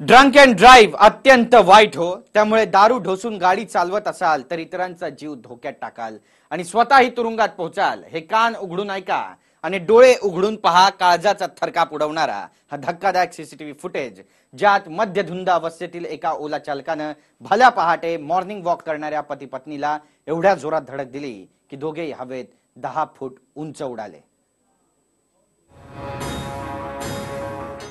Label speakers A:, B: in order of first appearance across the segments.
A: Drunk and drive अत्यंत वाईट हो. त्यामुळे दारू ढोसून गाडी चालवत असाल तर इतरांचा जीव धोक्यात टाकाल. आणि स्वतःही तुरुंगात पोहोचाल. हे कान उघडून ऐका. आणि डोळे उघडून पहा काळजाचा थरकाप उडवणारा हा धक्कादायक सीसीटीव्ही फुटेज ज्यात मध्यधुंद अवस्थेतील एका ओला चालकानं भल्या पहाटे मॉर्निंग वॉक करणाऱ्या पती पत्नीला एवढ्या जोरात धडक दिली की दोघेही हवेत दहा फूट उंच उडाले.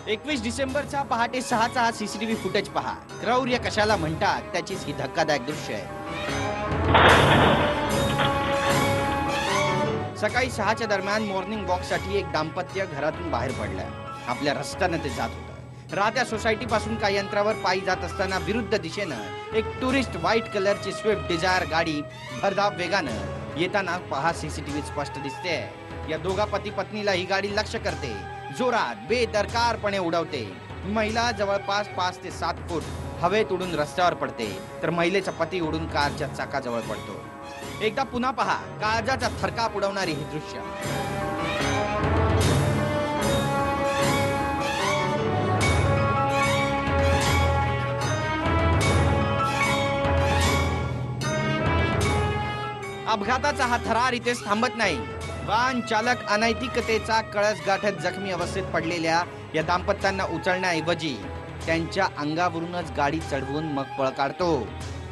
A: एकवीस डिसेंबरचा पहाटे सहाचा हा सीसीटीव्ही फुटेज पहा. क्रौर्य कशाला म्हणतात त्याचीच ही धक्कादायक दृश्य आहे. सकाळी सहाच्या दरम्यान मॉर्निंग वॉकसाठी एक दाम्पत्य घरातून बाहेर पडलं. आपल्या रस्त्यानं ते जात होतं. राहत्या सोसायटी पासून काही अंतरावर पायी जात असताना विरुद्ध दिशेनं एक टुरिस्ट व्हाईट कलरची स्विफ्ट डिझायर गाडी भरधाव वेगानं येताना पहा सीसीटीव्ही स्पष्ट दिसते या दोघा पती पत्नीला ही गाडी लक्ष करते. जोरात बेदरकारपणे उडवते. महिला जवळपास पाच ते सात फूट हवेत उडून रस्त्यावर पडते. तर महिलेचा पती उडून कारच्या चाकाजवळ पडतो. एकदा पुन्हा पहा काळजाचा थरकाप उडवणारी ही दृश्य. अपघाताचा हा थरार इथेच थांबत नाही. वाहन चालक अनैतिकतेचा कळस गाठत जखमी अवस्थेत पडलेल्या या दाम्पत्यांना उचलण्याऐवजी त्यांच्या अंगावरूनच गाडी चढवून मग पळ काढतो.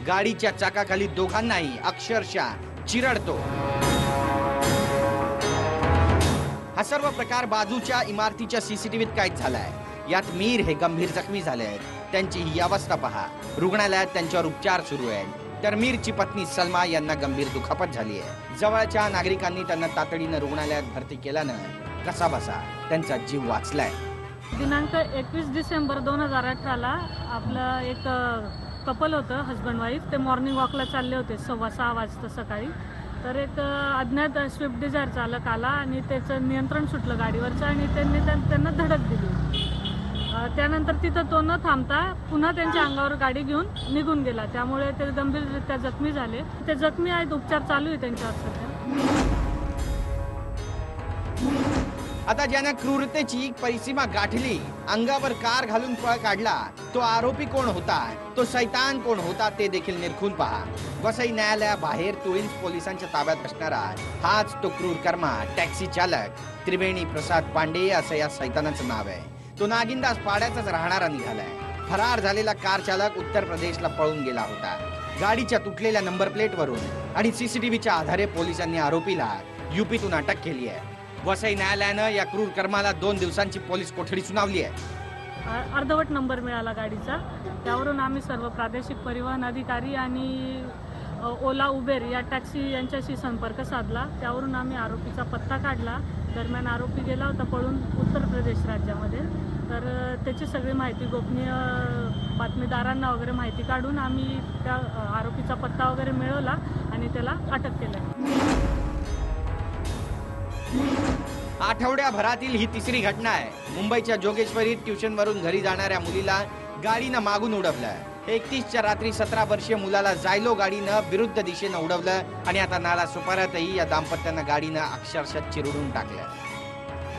A: गाडीच्या चाकाखाली दोघांनाही अक्षरशः चिरडतो. हा सर्व प्रकार बाजूच्या इमारतीच्या सीसीटीव्हीत कैद झालाय. यात मीर हे गंभीर जखमी झाले आहेत त्यांची ही अवस्था पहा. रुग्णालयात त्यांच्यावर उपचार सुरू आहेत. तर मीरची पत्नी सलमा यांना गंभीर दुखापत झाली आहे. जवळच्या नागरिकांनी त्यांना तातडीनं रुग्णालयात भरती केल्यानं कसा बसा त्यांचा जीव वाचलाय.
B: दिनांक एकवीस डिसेंबर दोन हजार अठराला आपलं एक कपल होतं हजबंड वाईफ ते मॉर्निंग वॉकला चालले होते सव्वा सहा वाजता सकाळी. तर एक अज्ञात स्विफ्ट डिझायर चालक आला आणि त्याचं नियंत्रण सुटलं गाडीवरचं आणि त्यांनी त्यां- त्यांना धडक दिली. त्यानंतर तिथं तो न थांबता पुन्हा त्यांच्या अंगावर गाडी घेऊन निघून गेला. त्यामुळे ते गंभीररित्या जखमी झाले. ते जखमी आहेत उपचार चालू आहे त्यांच्यावर सध्या
A: आता ज्यानं क्रूरतेची परिसीमा गाठली अंगावर कार घालून पळ काढला तो आरोपी कोण होता? तो सैतान कोण होता ते देखील निरखून पहा. वसई न्यायालयाबाहेर तुळींज पोलिसांच्या ताब्यात असणारा हाच तो क्रूर कर्मा टॅक्सी चालक त्रिवेणी प्रसाद पांडे असं या सैतानाचं नाव आहे. तो नागिंदास पाड्याचाच राहणारा निघालाय. फरार झालेला कार चालक उत्तर प्रदेशला पळून गेला होता. गाडीच्या तुटलेल्या नंबर प्लेटवरून आणि सीसीटीव्हीच्या आधारे पोलिसांनी आरोपीला युपीतून अटक केली आहे. वसई न्यायालयानं या क्रूर कर्माला दोन दिवसांची पोलीस कोठडी सुनावली आहे.
B: अर्धवट नंबर मिळाला गाडीचा. त्यावरून आम्ही सर्व प्रादेशिक परिवहन अधिकारी आणि ओला उबेर या टॅक्सी यांच्याशी संपर्क साधला. त्यावरून आम्ही आरोपीचा पत्ता काढला. दरम्यान आरोपी गेला होता पळून उत्तर प्रदेश राज्यामध्ये. तर त्याची सगळी माहिती गोपनीय बातमीदारांना वगैरे माहिती काढून आम्ही त्या आरोपीचा पत्ता वगैरे मिळवला आणि त्याला अटक केलं.
A: आठवड्याभरातील ही तिसरी घटना आहे. मुंबईच्या जोगेश्वरीत ट्युशनवरून घरी जाणाऱ्या मुलीला गाडीनं मागून उडवलं आहे एकतीसच्या रात्री सतरा वर्षीय मुलाला जायलो गाडीनं विरुद्ध दिशेनं उडवलं आणि आता नाला सुपारातही या दाम्पत्यानं गाडीनं अक्षरशः चिरडून टाकलं.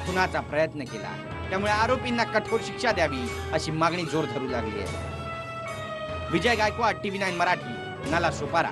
A: खुनाचा प्रयत्न केला. त्यामुळे आरोपींना कठोर शिक्षा द्यावी अशी मागणी जोर धरू लागली आहे. Vijay Gaikwad TV nine Marathi Nalasopara.